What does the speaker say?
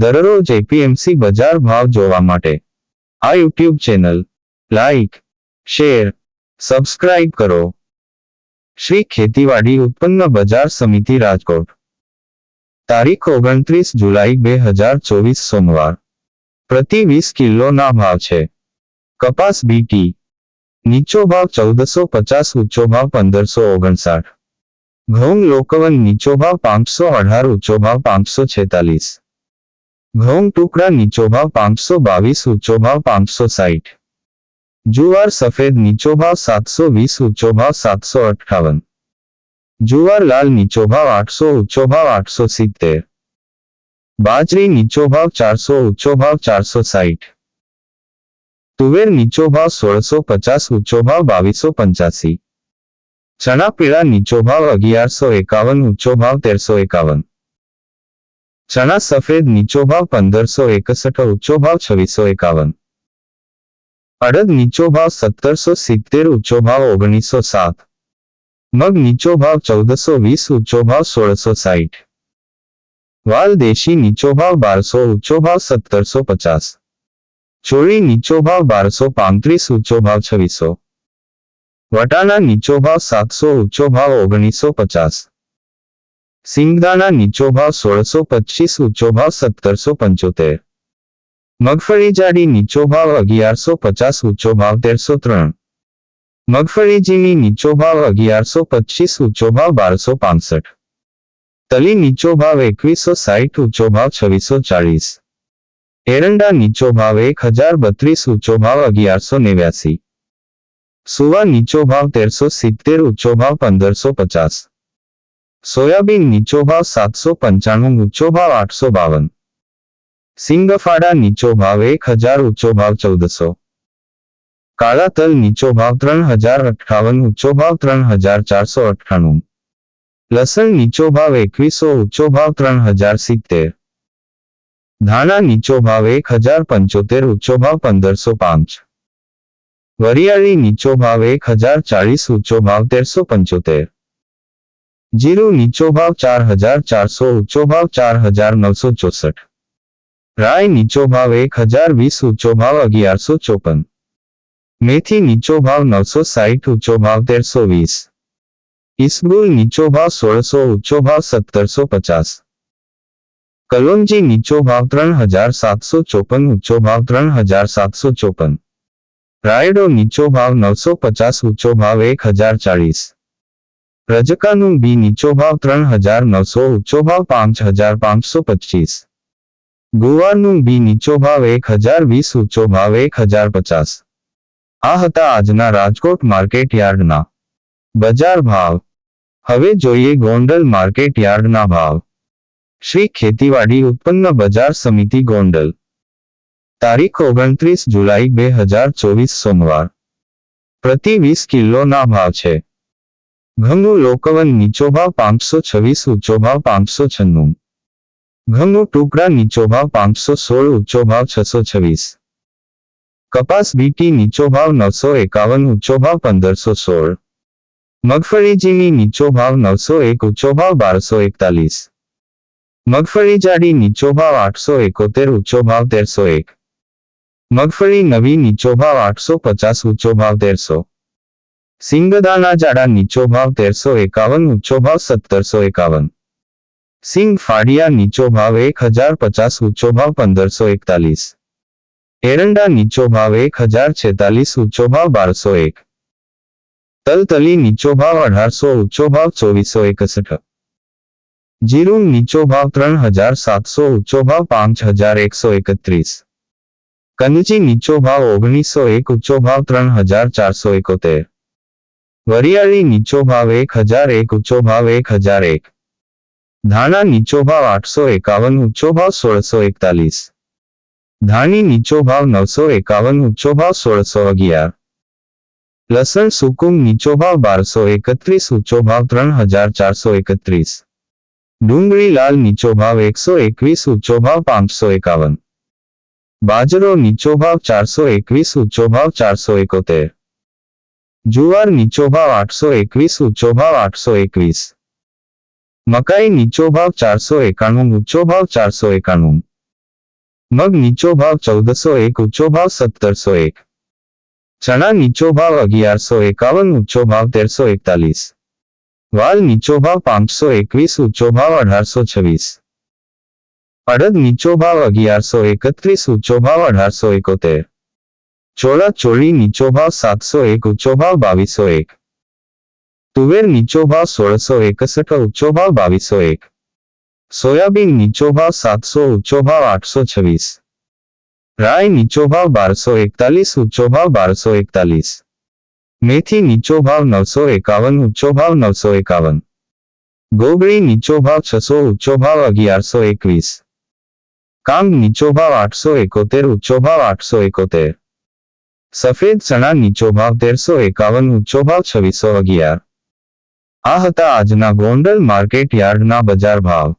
દરરોજ એપીએમસી બજાર ભાવ જોવા માટે. આ YouTube channel like share subscribe કરો. શ્રી ખેતીવાડી ઉત્પન્ન બજાર સમિતિ રાજકોટ. તારીખ ઓગણત્રીસ જુલાઈ બે હજાર ચોવીસ સોમવાર. પ્રતિ વીસ કિલોના ભાવ છે. કપાસ બીટી નીચો ભાવ ચૌદસો પચાસ, ઊંચો ભાવ પંદરસો ઓગણસાઠ. ઘઉં લોકવન નીચો ભાવ પાંચસો અઢાર, ઊંચો ભાવ પાંચસો છેતાલીસ. ઘઉં ટુકડા નીચો ભાવ પાંચસો બાવીસ, ઊંચો ભાવ પાંચસો સાઠ જુવાર સફેદ નીચો ભાવ સાતસો વીસ, ઊંચો ભાવ સાતસો અઠાવન જુવાર લાલ નીચો ભાવ આઠસો, ઊંચો ભાવ આઠસો સિત્તેર. બાજરી નીચો ભાવ ચારસો, ઊંચો ભાવ ચારસો સાઠ તુવેર નીચો ભાવ સોળસો પચાસ, ઊંચો ભાવ બાવીસો પંચ્યાસી. ચણા પીળા નીચો ભાવ અગિયારસો એકાવન, ઊંચો ભાવ તેરસો એકાવન. ચણા સફેદ નીચો ભાવ પંદરસો એકસઠ ઊંચો ભાવ છવ્વીસો એકાવન. અડદ નીચો ભાવ સત્તરસો સિત્તેર ઊંચો ભાવ ઓગણીસો સાત. મગ નીચો ભાવ ચૌદસો વીસ ઊંચો ભાવ સોળસો સાઠ વાલ દેશી નીચો ભાવ બારસો ઊંચો ભાવ સત્તરસો પચાસ. ચોળી નીચો ભાવ બારસો પાંત્રીસ ઊંચો ભાવ છવ્વીસો. વટાણા નીચો ભાવ સાતસો ઊંચો ભાવ ઓગણીસો પચાસ. સિંગદાણા નીચો ભાવ સોળસો પચીસ ઊંચો ભાવ સત્તરસો પંચોતેર મગફળી જાડી નીચો ભાવ અગિયારસો પચાસ ઊંચો ભાવ તેરસો ત્રણ મગફળી ઝીણી નીચો ભાવ અગિયારસો પચીસ ઊંચો ભાવ બારસો પાંસઠ તલી નીચો ભાવ એકવીસો સાઠ ઊંચો ભાવ છવ્વીસો ચાળીસ એરંડા નીચો ભાવ એક હજાર બત્રીસ ઊંચો ભાવ અગિયારસો નેવ્યાસી સુવા નીચો ભાવ તેરસો સિત્તેર ઊંચો ભાવ પંદરસો પચાસ સોયાબીન નીચો ભાવ સાતસો પંચાણું ઊંચો ભાવ આઠસો બાવન સિંગફાડા નીચો ભાવ એક હજાર ઊંચો ભાવ ચૌદસો કાળા તલ નીચો ભાવ ત્રણ હજાર અઠ્ઠાવન ઊંચો ભાવ ત્રણ હજાર ચારસો અઠ્ઠાણું લસણ નીચો ભાવ એકવીસો ઊંચો ભાવ ત્રણ હજાર સિત્તેર ધાણા નીચો ભાવ એક હજાર પંચોતેર ઊંચો ભાવ પંદરસો પાંચ વરિયાળી નીચો ભાવ એક હજાર ચાળીસ ઊંચો ભાવ તેરસો પંચોતેર જીરું નીચો ભાવ ચાર હજાર ચારસો ઊંચો ભાવ ચાર હજાર નવસો ચોસઠ રાય નીચો ભાવ એક હજાર વીસ ઊંચો ભાવ અગિયારસો ચોપન મેથી નીચો ભાવ નવસો સાઠ ઊંચો ભાવ તેરસો વીસ ઇસબુલ નીચો ભાવ સોળસો ઊંચો ભાવ સત્તરસો પચાસ કલોંજી નીચો ભાવ ત્રણ હજાર સાતસો ચોપન ઊંચો ભાવ ત્રણ હજાર સાતસો ચોપન રાયડો નીચો ભાવ નવસો પચાસ ઊંચો ભાવ એક હજાર ચાળીસ રજકાનું બી નીચો ભાવ ત્રણ હજાર નવસો, ઊંચો ભાવ પાંચ હજાર પાંચસો પચીસ. ગુવારનું બી નીચો ભાવ એક હજાર વીસ, ઊંચો ભાવ એક હજાર પચાસ. આ હતા આજના રાજકોટ માર્કેટ યાર્ડના બજાર ભાવ. હવે જોઈએ ગોંડલ માર્કેટ યાર્ડના ભાવ. શ્રી ખેતીવાડી ઉત્પન્ન બજાર સમિતિ ગોંડલ. તારીખ ઓગણત્રીસ જુલાઈ બે હજાર ચોવીસ સોમવાર. પ્રતિ વીસ કિલોના ભાવ છે. ઘઉં લોકવન નીચો ભાવ પાંચસો છવ્વીસ ઊંચો ભાવ પાંચસો છન્નું ઘઉં ટુકડા નીચો ભાવ પાંચસો સોળ ઊંચો ભાવ છસો છવ્વીસ કપાસ બીટી નીચો ભાવ નવસો એકાવન ઊંચો ભાવ પંદરસો સોળ મગફળી ઝીણી નીચો ભાવ નવસો એક ઊંચો ભાવ બારસો એકતાલીસ મગફળી જાડી નીચો ભાવ આઠસો એકોતેર ઊંચો ભાવ તેરસો એક મગફળી નવી નીચો ભાવ આઠસો પચાસ ઊંચો ભાવ તેરસો સિંગદાણા જાડા નીચો ભાવ તેરસો એકાવન ઊંચો ભાવ સત્તરસો એકાવન સિંગ ફાડિયા નીચો ભાવ એક હજાર પચાસ ઊંચો ભાવ પંદરસો એકતાલીસ એરંડા નીચો ભાવ એક હજાર છેતાલીસ ઊંચો ભાવ બારસો એક તલતલી નીચો ભાવ અઢારસો ઊંચો ભાવ ચોવીસો એકસઠ જીરું નીચો ભાવ ત્રણ હજાર સાતસો ઊંચો ભાવ પાંચ હજાર એકસો એકત્રીસ કનજી નીચો ભાવ ઓગણીસો એક ઊંચો ભાવ ત્રણ હજાર ચારસો એકોતેર વરિયાળી નીચો ભાવ એક હજાર એક ઊંચો ભાવ એક હજાર એક ધાણા નીચો ભાવ આઠસો એકાવન ઊંચો ભાવ સોળસો એકતાલીસ ધાણી નીચો ભાવ નવસો એકાવન ઊંચો ભાવ સોળસો અગિયાર લસણ સુકુમ નીચો ભાવ બારસો એકત્રીસ ઊંચો ભાવ ત્રણ હજાર ચારસો એકત્રીસ ડુંગળી લાલ નીચો ભાવ એકસો એકવીસ ઊંચો ભાવ પાંચસો એકાવન બાજરો નીચો ભાવ ચારસો એકવીસ ઊંચો ભાવ ચારસો એકોતેર જુવાર નીચો ભાવ આઠસો એકવીસ, ઊંચો ભાવ આઠસો એકવીસ. મકાઈ નીચો ભાવ ચારસો એકાણું, ઊંચો ભાવ ચારસો એકાણું. મગ નીચો ભાવ ચૌદસો એક, ઊંચો ભાવ સત્તરસો એક. ચણા નીચો ભાવ અગિયારસો એકાવન, ઊંચો ભાવ તેરસો એકતાલીસ. વાલ નીચો ભાવ પાંચસો એકવીસ, ઊંચો ભાવ અઢારસો છવ્વીસ. અડદ નીચો ભાવ અગિયારસો એકત્રીસ, ઊંચો ભાવ અઢારસો એકોતેર. ચોળા ચોળી નીચો ભાવ સાતસો એક ઊંચો ભાવ બાવીસો એક તુવેર નીચો ભાવ સોળસો એકસઠ ઊંચો ભાવ બાવીસો એક સોયાબીન નીચો ભાવ સાતસો ઊંચો ભાવ આઠસો છવ્વીસ રાય નીચો ભાવ બારસો એકતાલીસ ઊંચો ભાવ બારસો એકતાલીસ મેથી નીચો ભાવ નવસો એકાવન ઊંચો ભાવ નવસો એકાવન ગોગળી નીચો ભાવ છસો ઊંચો ભાવ અગિયારસો એકવીસ કામ નીચો ભાવ આઠસો એકોતેર ઊંચો ભાવ આઠસો એકોતેર સફેદ ચણા નીચો ભાવ તેરસો એકાવન ઊંચો ભાવ છવ્વીસો અગિયાર. આ હતા આજના ગોંડલ માર્કેટ યાર્ડના બજાર ભાવ.